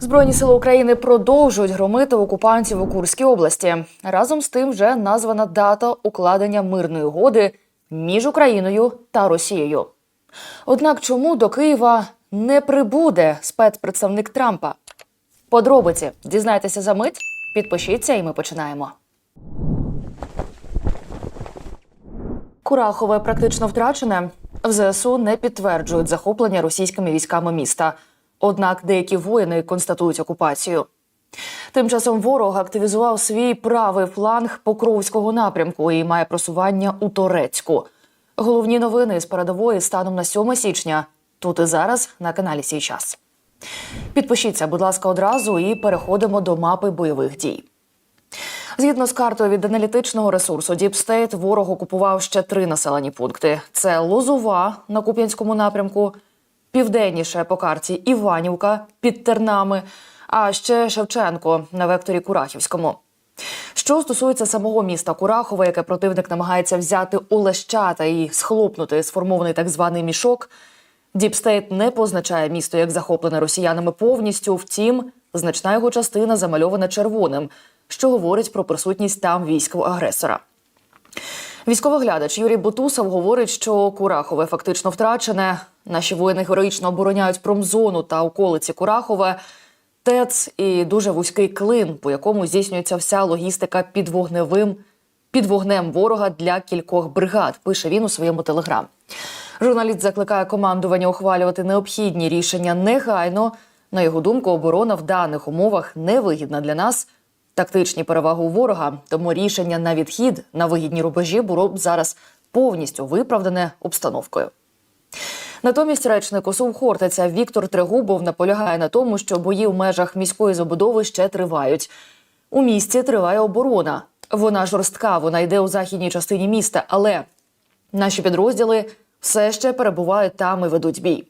Збройні сили України продовжують громити окупантів у Курській області. Разом з тим вже названа дата укладення мирної угоди між Україною та Росією. Однак чому до Києва не прибуде спецпредставник Трампа? Подробиці дізнайтеся за мить. Підпишіться, і ми починаємо. Курахове практично втрачене. В ЗСУ не підтверджують захоплення російськими військами міста. Однак деякі воїни констатують окупацію. Тим часом ворог активізував свій правий фланг Покровського напрямку і має просування у Торецьку. Головні новини з передової станом на 7 січня. Тут і зараз на каналі Сій час. Підпишіться, будь ласка, одразу і переходимо до мапи бойових дій. Згідно з картою від аналітичного ресурсу State, ворог окупував ще три населені пункти: це Лозова на Куп'янському напрямку, південніше по карті Іванівка під Тернами, а ще Шевченко на векторі Курахівському. Що стосується самого міста Курахова, яке противник намагається взяти у лещата і схлопнути сформований так званий мішок, Діпстейт не позначає місто як захоплене росіянами повністю. Втім, значна його частина замальована червоним, що говорить про присутність там військ агресора. Військовоглядач Юрій Бутусов говорить, що Курахове фактично втрачене. Наші воїни героїчно обороняють промзону та околиці Курахове, ТЕЦ і дуже вузький клин, по якому здійснюється вся логістика під вогневим під вогнем ворога для кількох бригад. Пише він у своєму телеграм. Журналіст закликає командування ухвалювати необхідні рішення негайно. На його думку, оборона в даних умовах невигідна для нас. Тактичні переваги у ворога, тому рішення на відхід на вигідні рубежі було б зараз повністю виправдане обстановкою. Натомість речник ОСУ Хортиця Віктор Трегубов наполягає на тому, що бої в межах міської забудови ще тривають. У місті триває оборона. Вона жорстка, вона йде у західній частині міста, але наші підрозділи все ще перебувають там і ведуть бій.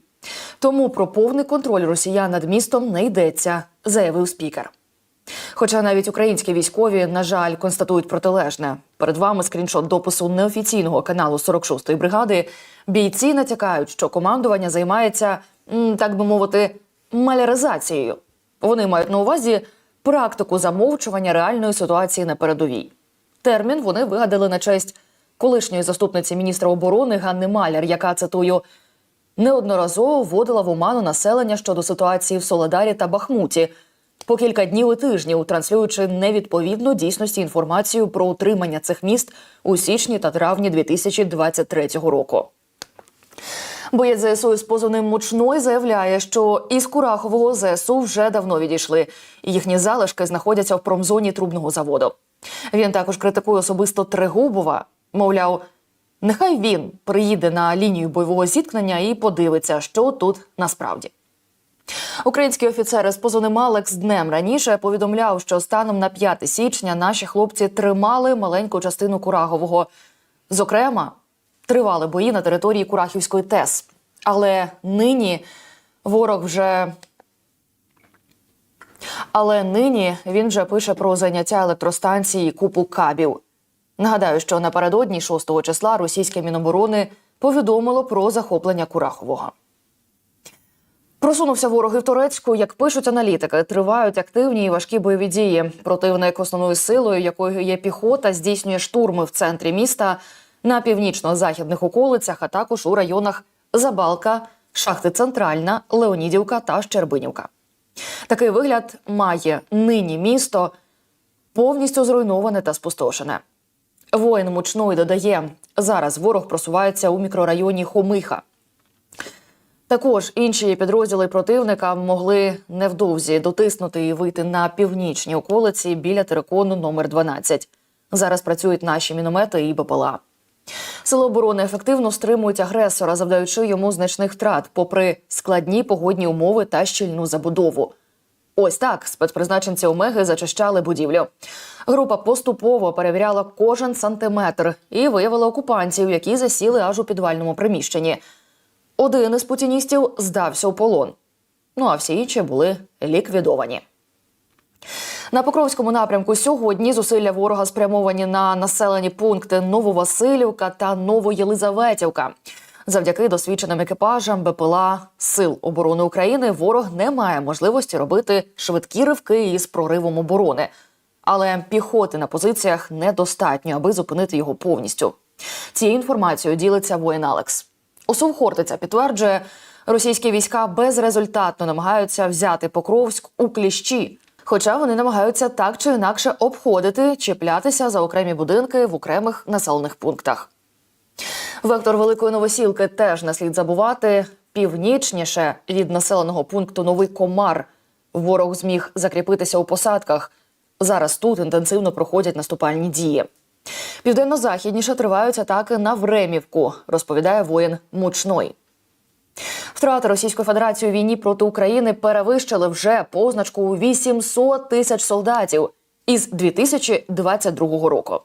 Тому про повний контроль росіян над містом не йдеться, заявив спікер. Хоча навіть українські військові, на жаль, констатують протилежне. Перед вами скріншот допису неофіційного каналу 46-ї бригади. Бійці натякають, що командування займається, так би мовити, маляризацією. Вони мають на увазі практику замовчування реальної ситуації на передовій. Термін вони вигадали на честь колишньої заступниці міністра оборони Ганни Маляр, яка цитую неодноразово вводила в оману населення щодо ситуації в Соледарі та Бахмуті. По кілька днів і тижнів транслюючи невідповідну дійсності інформацію про утримання цих міст у січні та травні 2023 року. Боєць ЗСУ з позовним мучной заявляє, що із Курахового ЗСУ вже давно відійшли. і Їхні залишки знаходяться в промзоні трубного заводу. Він також критикує особисто Трегубова. Мовляв, нехай він приїде на лінію бойового зіткнення і подивиться, що тут насправді. Український офіцер із позовним Алекс днем раніше повідомляв, що станом на 5 січня наші хлопці тримали маленьку частину Курагового. Зокрема, тривали бої на території Курахівської ТЕС. Але нині ворог вже. Але нині він вже пише про заняття електростанції купу кабів. Нагадаю, що напередодні 6 числа російське міноборони повідомило про захоплення Курахового. Просунувся ворог і в Турецьку. Як пишуть аналітики, тривають активні і важкі бойові дії. Противник основною силою, якою є піхота, здійснює штурми в центрі міста на північно-західних околицях, а також у районах Забалка, Шахти Центральна, Леонідівка та Щербинівка. Такий вигляд має нині місто повністю зруйноване та спустошене. Воїн мучної додає, зараз ворог просувається у мікрорайоні Хомиха. Також інші підрозділи противника могли невдовзі дотиснути і вийти на північні околиці біля терикону номер 12 Зараз працюють наші міномети і БПЛА. Сили оборони ефективно стримують агресора, завдаючи йому значних втрат, попри складні погодні умови та щільну забудову. Ось так спецпризначенці Омеги зачищали будівлю. Група поступово перевіряла кожен сантиметр і виявила окупантів, які засіли аж у підвальному приміщенні. Один із путіністів здався у полон. Ну а всі інші були ліквідовані. На Покровському напрямку сьогодні зусилля ворога спрямовані на населені пункти Нововасилівка та Новоєлизаветівка. Завдяки досвідченим екіпажам БПЛА Сил оборони України ворог не має можливості робити швидкі ривки із проривом оборони. Але піхоти на позиціях недостатньо, аби зупинити його повністю. Цією інформацією ділиться воїн Алекс. Осув Хортиця підтверджує, російські війська безрезультатно намагаються взяти Покровськ у кліщі. Хоча вони намагаються так чи інакше обходити, чіплятися за окремі будинки в окремих населених пунктах. Вектор Великої Новосілки теж не слід забувати. Північніше від населеного пункту Новий Комар ворог зміг закріпитися у посадках. Зараз тут інтенсивно проходять наступальні дії. Південно-західніше тривають атаки на Времівку, розповідає воїн Мучной. Втрати Російської Федерації у війні проти України перевищили вже позначку у 800 тисяч солдатів із 2022 року.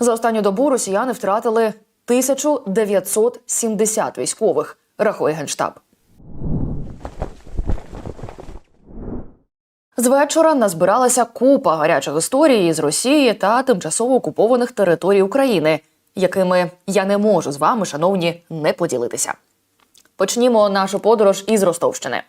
За останню добу росіяни втратили 1970 військових, рахує генштаб. З вечора назбиралася купа гарячих історій з Росії та тимчасово окупованих територій України, якими я не можу з вами, шановні, не поділитися. Почнімо нашу подорож із Ростовщини.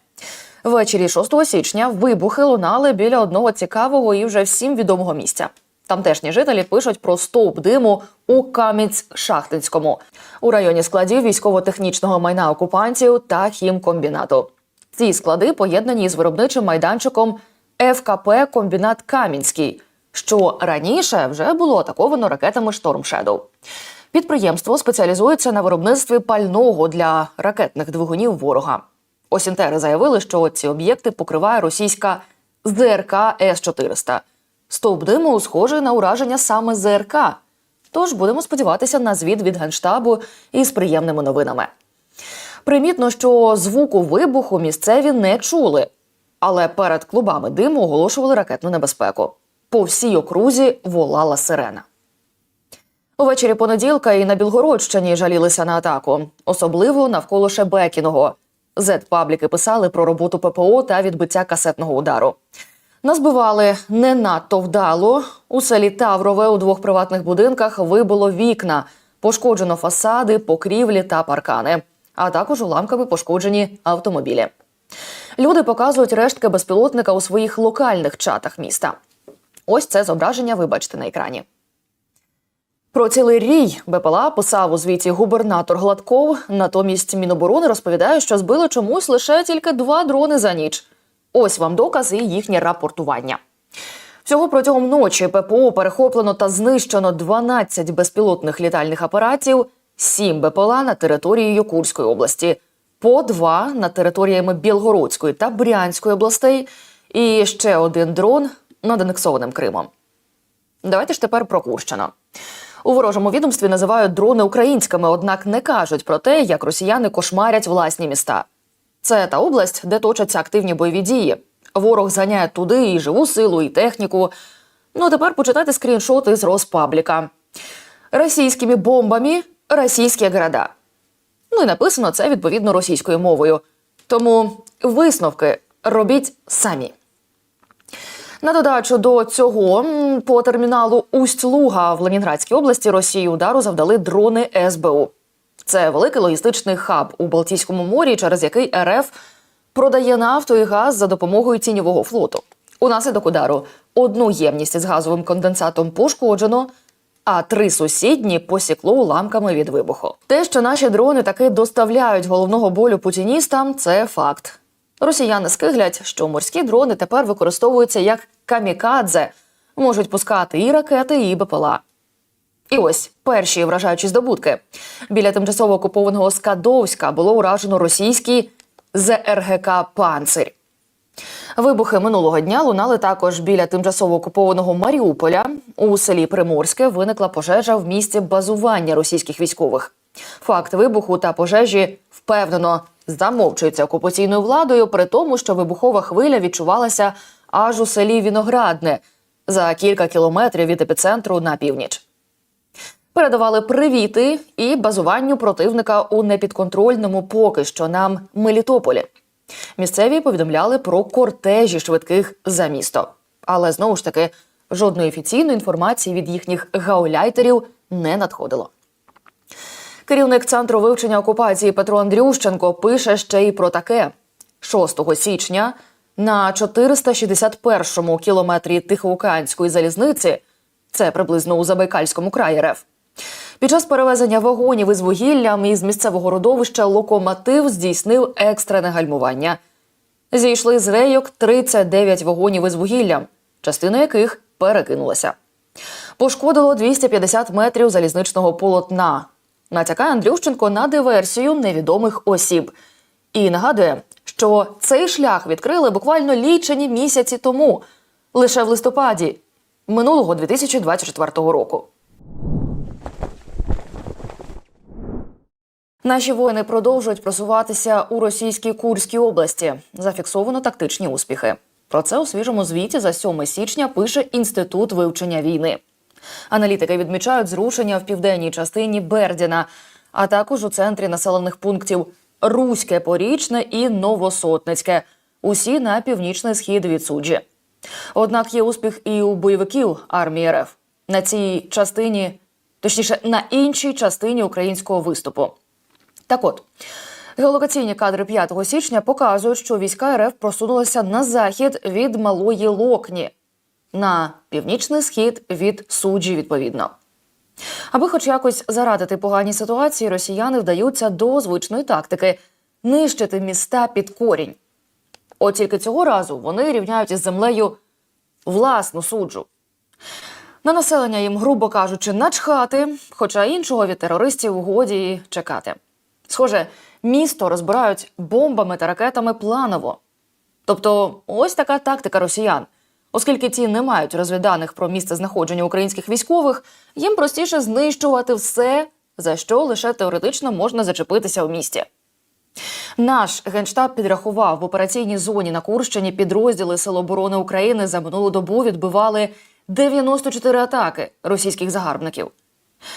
Ввечері 6 січня вибухи лунали біля одного цікавого і вже всім відомого місця. Тамтешні жителі пишуть про стовп диму у Кам'янськ-Шахтинському у районі складів військово-технічного майна окупантів та хімкомбінату. Ці склади поєднані з виробничим майданчиком ФКП Комбінат Камінський, що раніше вже було атаковано ракетами Шторм Шедоу. Підприємство спеціалізується на виробництві пального для ракетних двигунів ворога. Осінтери заявили, що ці об'єкти покриває російська ЗРК С-400. Стовп диму схожий на ураження саме ЗРК. Тож будемо сподіватися на звіт від генштабу із приємними новинами. Примітно, що звуку вибуху місцеві не чули, але перед клубами диму оголошували ракетну небезпеку. По всій окрузі волала сирена. Увечері понеділка і на Білгородщині жалілися на атаку, особливо навколо Шебекіного. Зет-пабліки писали про роботу ППО та відбиття касетного удару. Назбивали не надто вдало. У селі Таврове у двох приватних будинках вибило вікна, пошкоджено фасади, покрівлі та паркани, а також уламками пошкоджені автомобілі. Люди показують рештки безпілотника у своїх локальних чатах міста. Ось це зображення, вибачте на екрані. Про цілий рій БПЛА писав у звіті губернатор Гладков. Натомість Міноборони розповідає, що збили чомусь лише тільки два дрони за ніч. Ось вам докази і їхнє рапортування. Всього протягом ночі ППО перехоплено та знищено 12 безпілотних літальних апаратів, 7 БПЛА на території Йокурської області, по два на територіями Білгородської та Брянської областей, і ще один дрон над анексованим Кримом. Давайте ж тепер про Курщину. У ворожому відомстві називають дрони українськими, однак не кажуть про те, як росіяни кошмарять власні міста. Це та область, де точаться активні бойові дії. Ворог зганяє туди і живу силу, і техніку. Ну а тепер почитайте скріншоти з Роспабліка. Російськими бомбами російські города. Ну і написано це відповідно російською мовою. Тому висновки робіть самі. На додачу до цього по терміналу Усть-Луга в Ленінградській області Росії удару завдали дрони СБУ. Це великий логістичний хаб у Балтійському морі, через який РФ продає нафту і газ за допомогою тіньового флоту. Унаслідок удару одну ємність із газовим конденсатом пошкоджено, а три сусідні посікло уламками від вибуху. Те, що наші дрони таки доставляють головного болю путіністам, це факт. Росіяни скиглять, що морські дрони тепер використовуються як камікадзе, можуть пускати і ракети, і БПЛА. І ось перші вражаючі здобутки. Біля тимчасово окупованого Скадовська було уражено російський ЗРГК Панцирь. Вибухи минулого дня лунали також біля тимчасово окупованого Маріуполя. У селі Приморське виникла пожежа в місці базування російських військових. Факт вибуху та пожежі впевнено замовчується окупаційною владою, при тому, що вибухова хвиля відчувалася аж у селі Віноградне за кілька кілометрів від епіцентру на північ. Передавали привіти і базуванню противника у непідконтрольному поки що нам Мелітополі. Місцеві повідомляли про кортежі швидких за місто. Але знову ж таки жодної офіційної інформації від їхніх гауляйтерів не надходило. Керівник центру вивчення окупації Петро Андрющенко пише ще й про таке: 6 січня на 461-му кілометрі Тихоокеанської залізниці, це приблизно у Забайкальському краї РФ. Під час перевезення вагонів із вугіллям із місцевого родовища локомотив здійснив екстрене гальмування. Зійшли з рейок 39 вагонів із вугіллям, частина яких перекинулася. Пошкодило 250 метрів залізничного полотна. Натякає Андрющенко на диверсію невідомих осіб. І нагадує, що цей шлях відкрили буквально лічені місяці тому, лише в листопаді минулого 2024 року. Наші воїни продовжують просуватися у російській Курській області. Зафіксовано тактичні успіхи. Про це у свіжому звіті за 7 січня пише Інститут вивчення війни. Аналітики відмічають зрушення в південній частині Бердіна, а також у центрі населених пунктів Руське, Порічне і Новосотницьке. Усі на північний схід від суджі. Однак є успіх і у бойовиків армії РФ на цій частині, точніше на іншій частині українського виступу. Так от, геолокаційні кадри 5 січня показують, що війська РФ просунулися на захід від Малої Локні, на північний схід від суджі, відповідно. Аби хоч якось зарадити поганій ситуації, росіяни вдаються до звичної тактики нищити міста під корінь. От тільки цього разу вони рівняють із землею власну суджу. На населення їм, грубо кажучи, начхати, хоча іншого від терористів годі чекати. Схоже, місто розбирають бомбами та ракетами планово. Тобто, ось така тактика росіян. Оскільки ті не мають розвіданих про місце знаходження українських військових, їм простіше знищувати все, за що лише теоретично можна зачепитися у місті. Наш генштаб підрахував в операційній зоні на Курщині підрозділи Сил оборони України за минулу добу відбивали 94 атаки російських загарбників.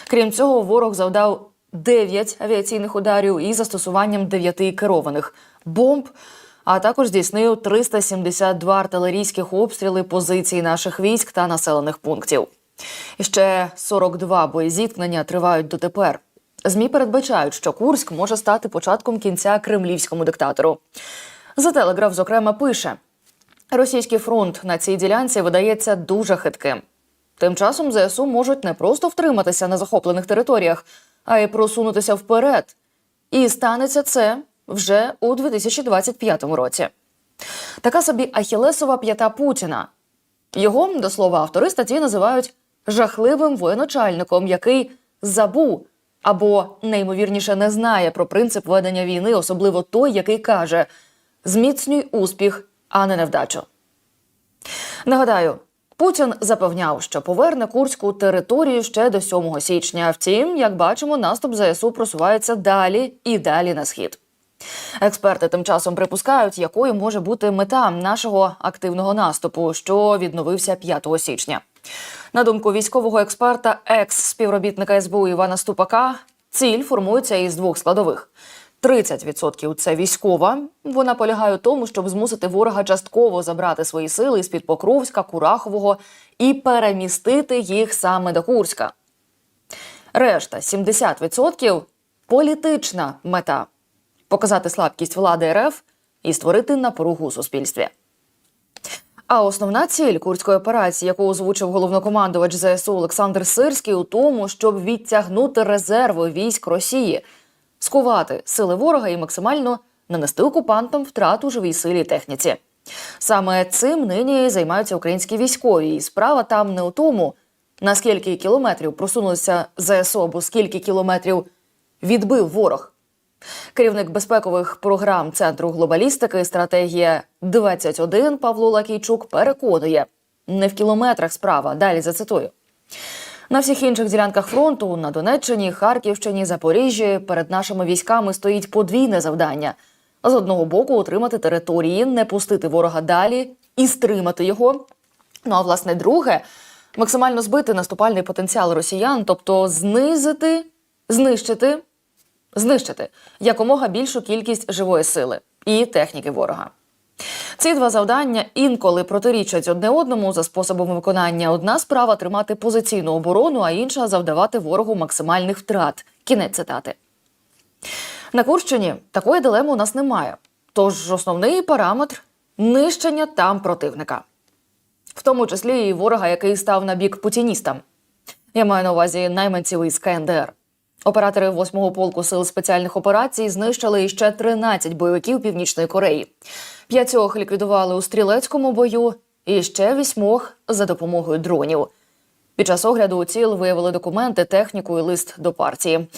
Крім цього, ворог завдав 9 авіаційних ударів із застосуванням 9 керованих бомб, а також здійснив 372 артилерійських обстріли позицій наших військ та населених пунктів. Ще 42 боєзіткнення тривають дотепер. ЗМІ передбачають, що Курськ може стати початком кінця кремлівському диктатору. За телеграф, зокрема, пише: російський фронт на цій ділянці видається дуже хитким. Тим часом ЗСУ можуть не просто втриматися на захоплених територіях, а й просунутися вперед. І станеться це вже у 2025 році. Така собі Ахілесова п'ята Путіна. Його, до слова, автори статті називають жахливим воєначальником, який забув або неймовірніше не знає про принцип ведення війни, особливо той, який каже: зміцнюй успіх, а не невдачу. Нагадаю, Путін запевняв, що поверне курську територію ще до 7 січня. Втім, як бачимо, наступ ЗСУ просувається далі і далі на схід. Експерти тим часом припускають, якою може бути мета нашого активного наступу, що відновився 5 січня. На думку військового експерта, екс-співробітника СБУ Івана Ступака, ціль формується із двох складових. 30% – це військова. Вона полягає у тому, щоб змусити ворога частково забрати свої сили з під Покровська, Курахового і перемістити їх саме до Курська. Решта 70% – політична мета показати слабкість влади РФ і створити напругу у суспільстві. А основна ціль курської операції, яку озвучив головнокомандувач ЗСУ Олександр Сирський, у тому, щоб відтягнути резерви військ Росії, скувати сили ворога і максимально нанести окупантам втрату живій силі і техніці. Саме цим нині займаються українські військові, і справа там не у тому, наскільки кілометрів просунулися ЗСУ або скільки кілометрів відбив ворог. Керівник безпекових програм Центру глобалістики стратегія 21 Павло Лакійчук переконує, не в кілометрах справа. Далі зацитую. На всіх інших ділянках фронту на Донеччині, Харківщині, Запоріжжі перед нашими військами стоїть подвійне завдання: з одного боку утримати території, не пустити ворога далі і стримати його. Ну а власне, друге максимально збити наступальний потенціал росіян, тобто знизити, знищити знищити якомога більшу кількість живої сили і техніки ворога. Ці два завдання інколи протирічать одне одному за способом виконання. Одна справа тримати позиційну оборону, а інша завдавати ворогу максимальних втрат. Кінець цитати. На Курщині такої дилеми у нас немає. Тож основний параметр нищення там противника, в тому числі і ворога, який став на бік путіністам. Я маю на увазі найманців із КНДР. Оператори 8-го полку сил спеціальних операцій знищили іще 13 бойовиків Північної Кореї. П'ятьох ліквідували у стрілецькому бою, і ще вісьмох за допомогою дронів. Під час огляду у ціл виявили документи, техніку і лист до партії.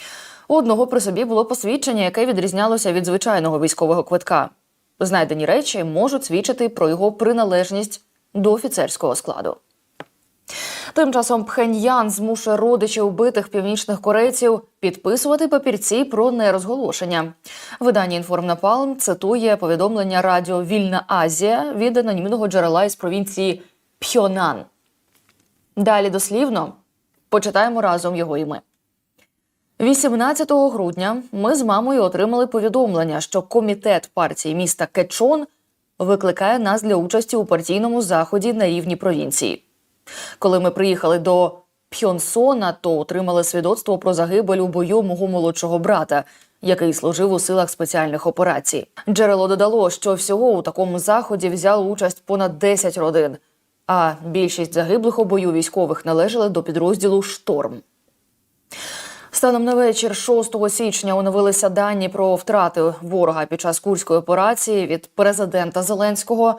У одного при собі було посвідчення, яке відрізнялося від звичайного військового квитка. Знайдені речі можуть свідчити про його приналежність до офіцерського складу. Тим часом Пхеньян змушує родичів убитих північних корейців підписувати папірці про нерозголошення. Видання «Інформнапалм» цитує повідомлення радіо Вільна Азія від анонімного джерела із провінції Пхьонан. Далі дослівно почитаємо разом його і ми. 18 грудня ми з мамою отримали повідомлення, що комітет партії міста Кечон викликає нас для участі у партійному заході на рівні провінції. Коли ми приїхали до Пхьонсона, то отримали свідоцтво про загибель у бою мого молодшого брата, який служив у силах спеціальних операцій. Джерело додало, що всього у такому заході взяло участь понад 10 родин, а більшість загиблих у бою військових належали до підрозділу Шторм. Станом на вечір 6 січня оновилися дані про втрати ворога під час курської операції від президента Зеленського.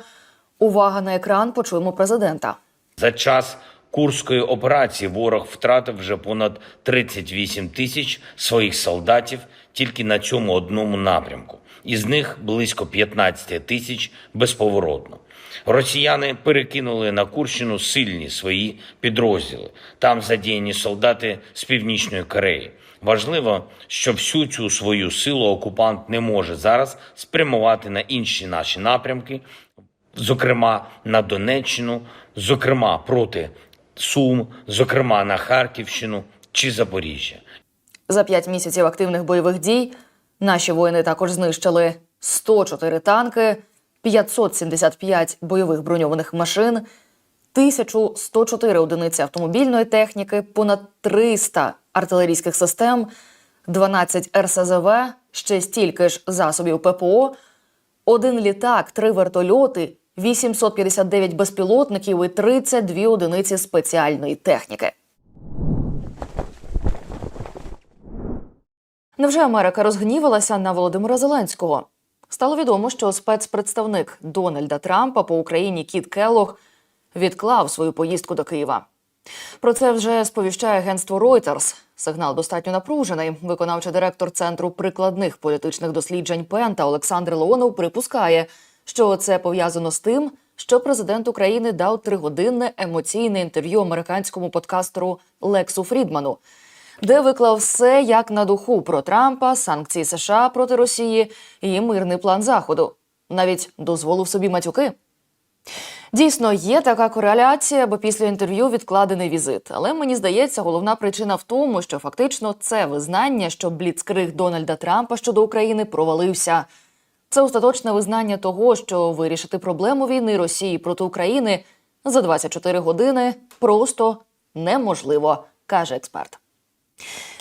Увага на екран. Почуємо президента. За час Курської операції ворог втратив вже понад 38 тисяч своїх солдатів тільки на цьому одному напрямку. Із них близько 15 тисяч безповоротно. Росіяни перекинули на Курщину сильні свої підрозділи. Там задіяні солдати з Північної Кореї. Важливо, що всю цю свою силу окупант не може зараз спрямувати на інші наші напрямки, зокрема на Донеччину, зокрема проти Сум, зокрема на Харківщину чи Запоріжжя. За п'ять місяців активних бойових дій наші воїни також знищили 104 танки, 575 бойових броньованих машин, 1104 одиниці автомобільної техніки, понад 300 артилерійських систем, 12 РСЗВ, ще стільки ж засобів ППО, один літак, три вертольоти, 859 безпілотників і 32 одиниці спеціальної техніки. Невже Америка розгнівалася на Володимира Зеленського? Стало відомо, що спецпредставник Дональда Трампа по Україні Кіт Келлог відклав свою поїздку до Києва. Про це вже сповіщає агентство Reuters. Сигнал достатньо напружений. Виконавчий директор центру прикладних політичних досліджень Пента Олександр Леонов припускає, що це пов'язано з тим, що президент України дав тригодинне емоційне інтерв'ю американському подкастеру Лексу Фрідману, де виклав все як на духу про Трампа, санкції США проти Росії і мирний план Заходу. Навіть дозволив собі матюки. Дійсно, є така кореляція, бо після інтерв'ю відкладений візит. Але мені здається, головна причина в тому, що фактично це визнання, що бліцкриг Дональда Трампа щодо України провалився. Це остаточне визнання того, що вирішити проблему війни Росії проти України за 24 години просто неможливо, каже експерт.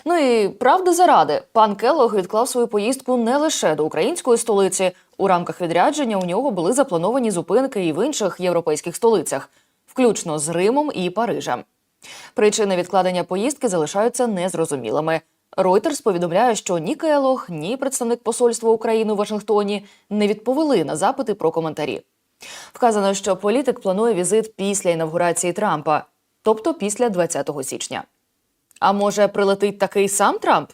Ну і правди заради, пан Келлог відклав свою поїздку не лише до української столиці. У рамках відрядження у нього були заплановані зупинки і в інших європейських столицях, включно з Римом і Парижем. Причини відкладення поїздки залишаються незрозумілими. Reuters повідомляє, що ні Келлог, ні представник посольства України у Вашингтоні не відповіли на запити про коментарі. Вказано, що політик планує візит після інавгурації Трампа, тобто після 20 січня. А може, прилетить такий сам Трамп?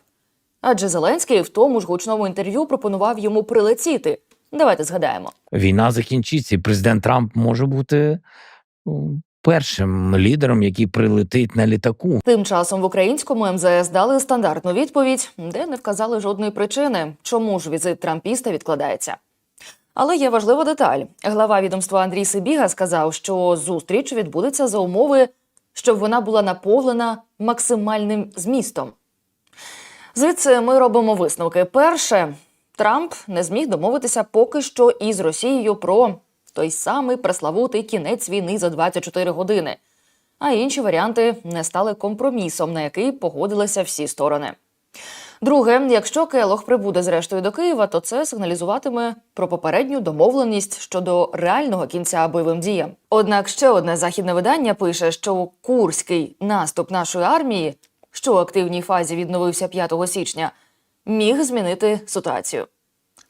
Адже Зеленський в тому ж гучному інтерв'ю пропонував йому прилетіти. Давайте згадаємо. Війна закінчиться, і президент Трамп може бути першим лідером, який прилетить на літаку. Тим часом в українському МЗС дали стандартну відповідь, де не вказали жодної причини, чому ж візит трампіста відкладається. Але є важлива деталь. Глава відомства Андрій Сибіга сказав, що зустріч відбудеться за умови, щоб вона була наповнена максимальним змістом. Звідси ми робимо висновки. Перше, Трамп не зміг домовитися поки що із Росією про той самий преславутий кінець війни за 24 години. А інші варіанти не стали компромісом, на який погодилися всі сторони. Друге, якщо Келох прибуде зрештою до Києва, то це сигналізуватиме про попередню домовленість щодо реального кінця бойовим діям. Однак ще одне західне видання пише, що курський наступ нашої армії, що у активній фазі відновився 5 січня, міг змінити ситуацію.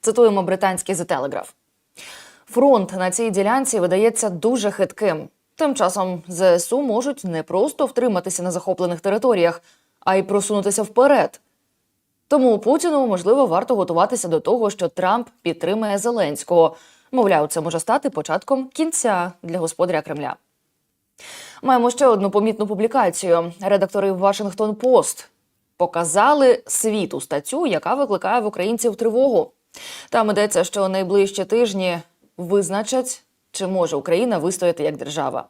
Цитуємо британський The Telegraph. Фронт на цій ділянці видається дуже хитким. Тим часом ЗСУ можуть не просто втриматися на захоплених територіях, а й просунутися вперед. Тому Путіну можливо варто готуватися до того, що Трамп підтримає Зеленського. Мовляв, це може стати початком кінця для господаря Кремля. Маємо ще одну помітну публікацію. Редактори Washington Post показали світу статтю, яка викликає в українців тривогу. Там йдеться, що найближчі тижні визначать, чи може Україна вистояти як держава.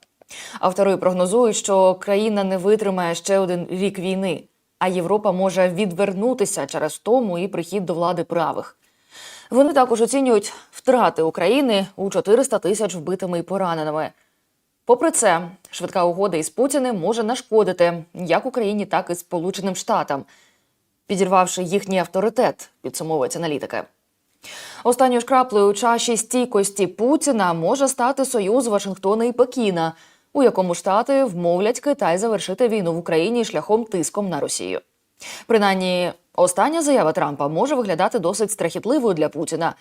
Автори прогнозують, що країна не витримає ще один рік війни, а Європа може відвернутися через втому і прихід до влади правих. Вони також оцінюють втрати України у 400 тисяч вбитими і пораненими. Попри це, швидка угода із Путіним може нашкодити як Україні, так і Сполученим Штатам, підірвавши їхній авторитет, підсумовують аналітики. Останньою ж краплею у чаші стійкості Путіна може стати союз Вашингтона і Пекіна, у якому штати вмовлять Китай завершити війну в Україні шляхом тиском на Росію. Принаймні, остання заява Трампа може виглядати досить страхітливою для Путіна,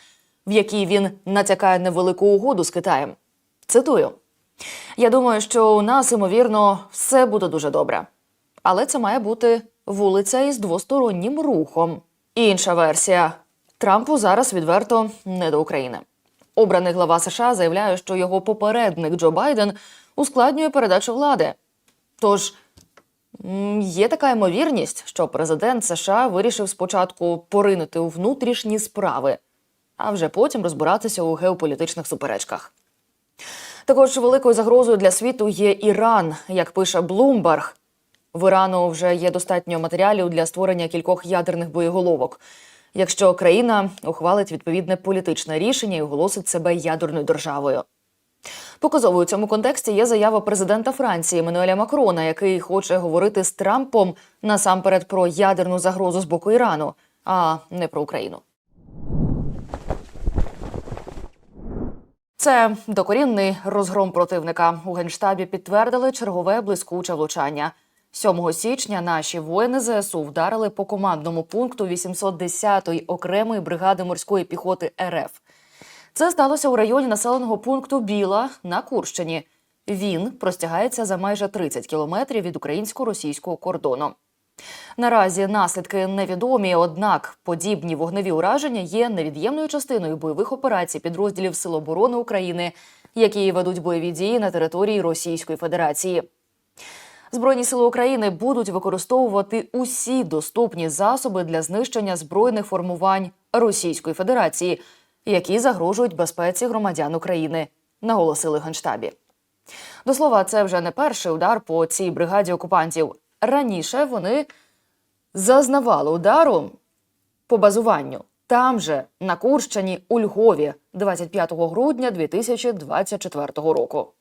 в якій він натякає невелику угоду з Китаєм. Цитую: я думаю, що у нас, ймовірно, все буде дуже добре. Але це має бути вулиця із двостороннім рухом. Інша версія Трампу зараз відверто не до України. Обраний глава США заявляє, що його попередник Джо Байден ускладнює передачу влади. Тож є така ймовірність, що президент США вирішив спочатку поринути у внутрішні справи, а вже потім розбиратися у геополітичних суперечках. Також великою загрозою для світу є Іран, як пише Блумберг. В Ірану вже є достатньо матеріалів для створення кількох ядерних боєголовок. Якщо країна ухвалить відповідне політичне рішення і оголосить себе ядерною державою. Показовою у цьому контексті є заява президента Франції Еммануеля Макрона, який хоче говорити з Трампом насамперед про ядерну загрозу з боку Ірану, а не про Україну. Це докорінний розгром противника. У генштабі підтвердили чергове блискуче влучання. 7 січня наші воїни ЗСУ вдарили по командному пункту 810-ї окремої бригади морської піхоти РФ. Це сталося у районі населеного пункту Біла на Курщині. Він простягається за майже 30 кілометрів від українсько-російського кордону. Наразі наслідки невідомі, однак подібні вогневі ураження є невід'ємною частиною бойових операцій підрозділів Сил оборони України, які ведуть бойові дії на території Російської Федерації. Збройні сили України будуть використовувати усі доступні засоби для знищення збройних формувань Російської Федерації, які загрожують безпеці громадян України, наголосили генштабі. До слова, це вже не перший удар по цій бригаді окупантів. Раніше вони зазнавали удару по базуванню там же, на Курщині, у Львові, 25 грудня 2024 року.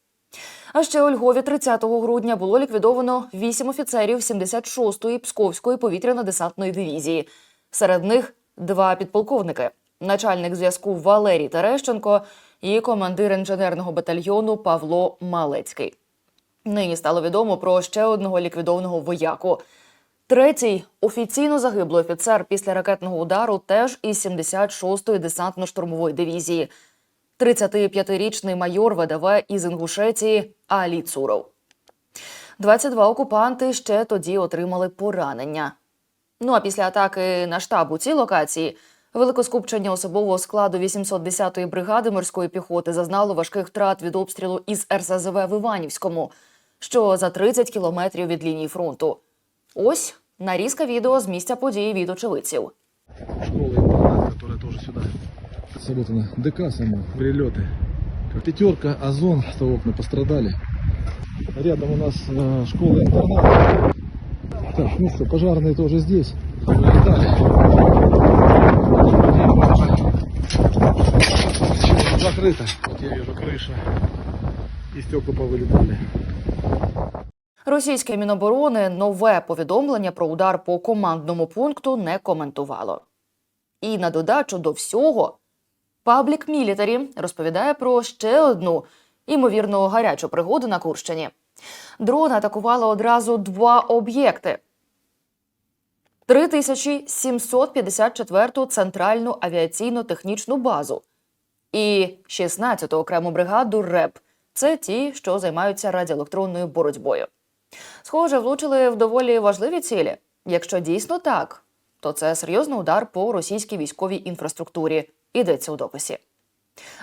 А ще у Львові 30 грудня було ліквідовано 8 офіцерів 76-ї Псковської повітряно-десантної дивізії. Серед них два підполковники: начальник зв'язку Валерій Терещенко і командир інженерного батальйону Павло Малецький. Нині стало відомо про ще одного ліквідованого вояку. Третій офіційно загиблий офіцер після ракетного удару теж із 76-ї десантно-штурмової дивізії. 35-річний майор ВДВ із Інгушетії Алі Цуров. 22 окупанти ще тоді отримали поранення. Ну а після атаки на штаб у цій локації велике скупчення особового складу 810-ї бригади морської піхоти зазнало важких втрат від обстрілу із РСЗВ в Іванівському, що за 30 кілометрів від лінії фронту. Ось нарізка відео з місця події від очевидців. школа-интернат, которая тоже сюда сработана. ДК само, прилеты. Пятерка, Озон, что окна пострадали. Рядом у нас э, школа-интернат. Так, ну что, пожарные тоже здесь. Вылетали. Закрыто. Вот я вижу крыша. И стекла повылетали. Російське міноборони нове повідомлення про удар по командному пункту не коментувало. І на додачу до всього, Паблік Мілітарі розповідає про ще одну імовірно гарячу пригоду на Курщині. Дрон атакували одразу два об'єкти. 3754-ту центральну авіаційно-технічну базу і 16-ту окрему бригаду РЕП. Це ті, що займаються радіоелектронною боротьбою. Схоже, влучили в доволі важливі цілі. Якщо дійсно так, то це серйозний удар по російській військовій інфраструктурі. Йдеться у дописі.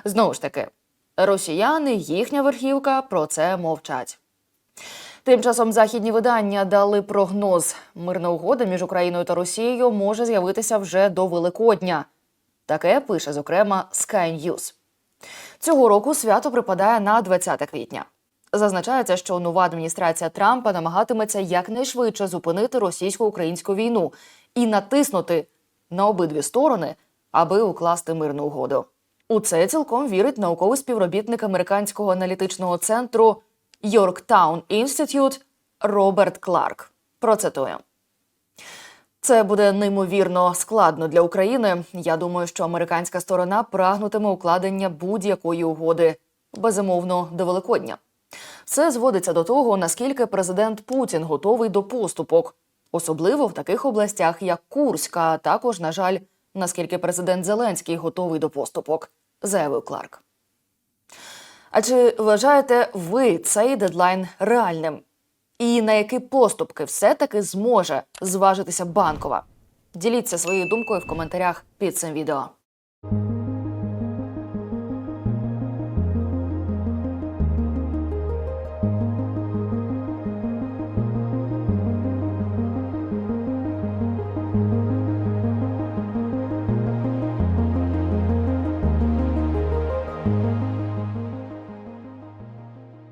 Знову ж таки, росіяни, їхня верхівка про це мовчать. Тим часом західні видання дали прогноз: мирна угода між Україною та Росією може з'явитися вже до Великодня. Таке пише, зокрема, Sky News. Цього року свято припадає на 20 квітня. Зазначається, що нова адміністрація Трампа намагатиметься якнайшвидше зупинити російсько-українську війну і натиснути на обидві сторони, аби укласти мирну угоду. У це цілком вірить науковий співробітник американського аналітичного центру Yorktown Institute Роберт Кларк. Процитую. Це буде неймовірно складно для України. Я думаю, що американська сторона прагнутиме укладення будь-якої угоди, безумовно, до Великодня. Все зводиться до того, наскільки президент Путін готовий до поступок, особливо в таких областях, як Курська, а також, на жаль, наскільки президент Зеленський готовий до поступок, заявив Кларк. А чи вважаєте ви цей дедлайн реальним? І на які поступки все-таки зможе зважитися банкова? Діліться своєю думкою в коментарях під цим відео.